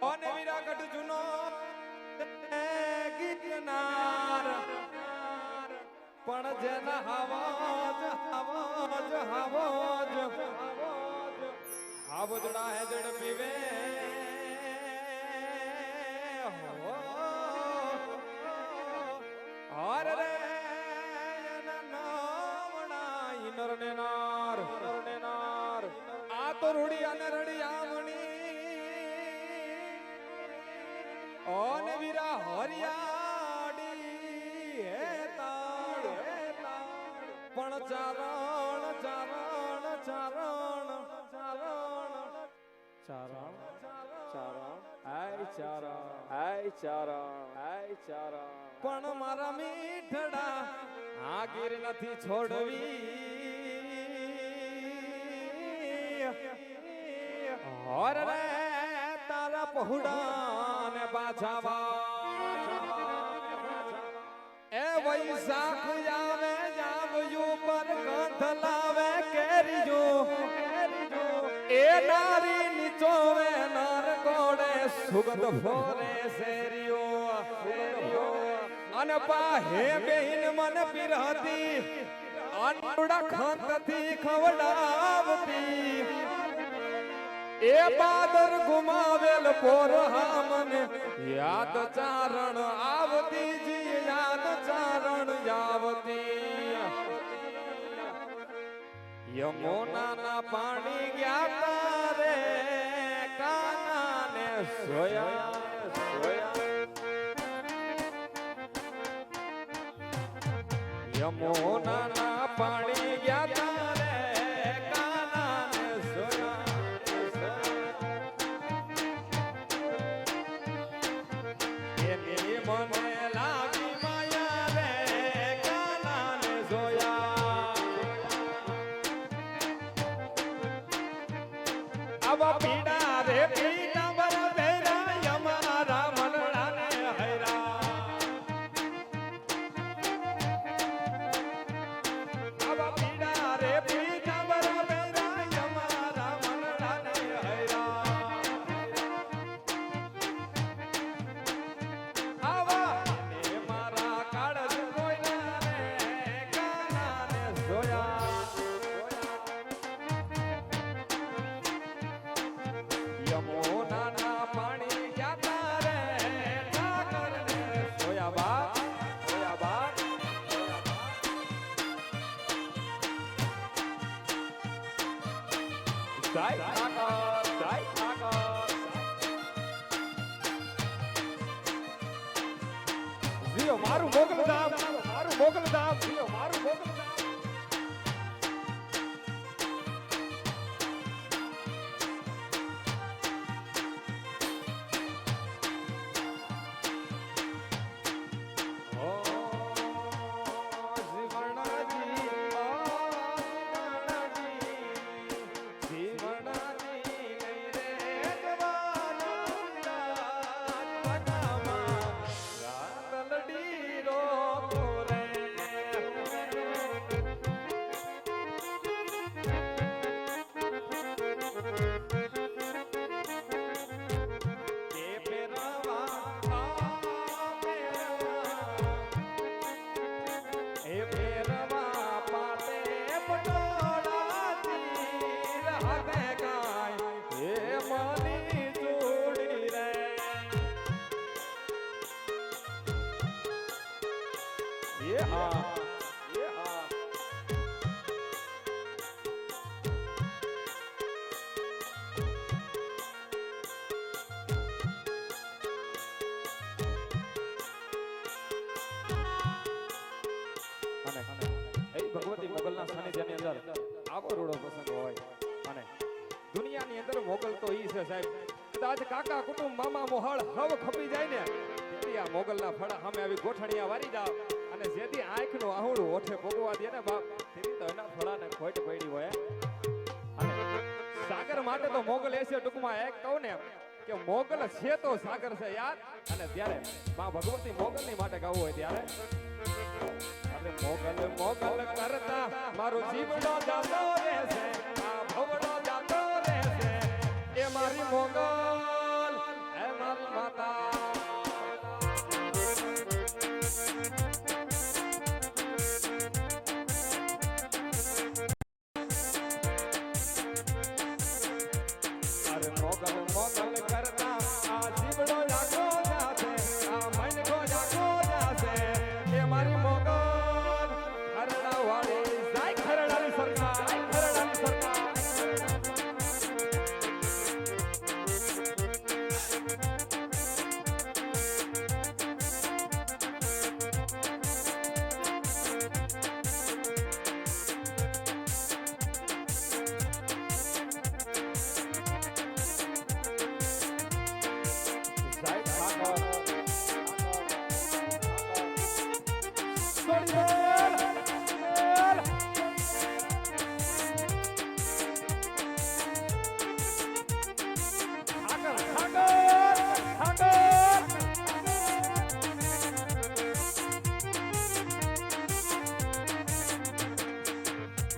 અને વિરાગઢ જૂનો ગીતનાર પણ જેના હવાજ હવાજ હવાજ, હાવજડા હેજડ પીવે. હર રે એના ઇનર ને નાર. આ તો રૂડી અને રડી રડિયામણી ઓન વીરા હરિયાડી હે તાળ પણ ચારણ ચારણ ચારણ ચારણ. ચારણ ચારણ. આય ચારણ આય ચારણ આય ચારણ. પણ મારા મીઠડા આગીર ગીર નથી છોડવી. હોર રે તારા પહુડા પાછા એ વૈશાખ આવે જાવયું પર કંઠ લાવે, કેરીજો. એ નારી નીચોવે નાર કોડે સુગંધ ફોરે શેરીઓ. અને પાહે બેહીન મન પીરહતી અનુડા ખંતથી ખવડાવતી. એ બાદર ગુમાવેલ પોર હામને, યાદ ચારણ આવતી જી, યાદ ચારણ આવતી યમુના ના પાણી ગયા તારે કાના ને સોયા યમુના ના પાણી ગયા આવા પીડા રે પીડા મારું મોકલધામ જીઓ મારું મોકલધામ Amen. સાહેબ. તાજ કાકા કુટુંબ, મામા મોહળ, હવ ખપી જાય ને, તેથી આ મોગલના ફળા સામે આવી ગોઠણિયા વારી જાવ અને જેથી આંખનું આહુડું ઓઠે ભોગવા દે ને બાપ, તેથી તો એના ફળાને ખોટ પડી હોય. સાગર માટે તો મોગલ એસે ટૂંકમાં એક કહું ને, કે મોગલ છે તો સાગર છે યાર. અને ત્યારે માં ભગવતી મોગલની માટે ગાવું હોય ત્યારે મોગલ મોગલ કરતા મારું જીવડો દાદો આ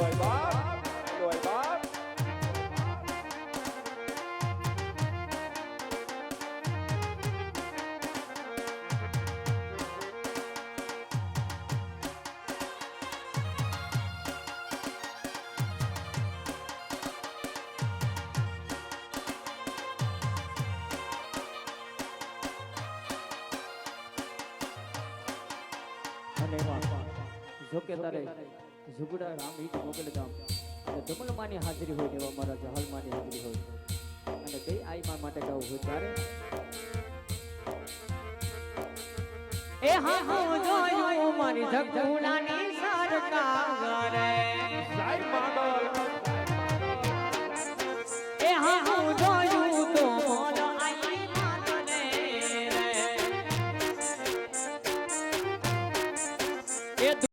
આવતો નથી? આયલો આય બાપ આયલો આય બાપ અને એમાં જો કે તારે ઝુગડા રામ હિત મોકલધામ અને ધમલમાની હાજરી હોય એવા મારા જહાલમાની હાજરી હોય. અને બે આઈમાં માટે ગાવું હોય ત્યારે એ હા હા જોયું મારી સરકાર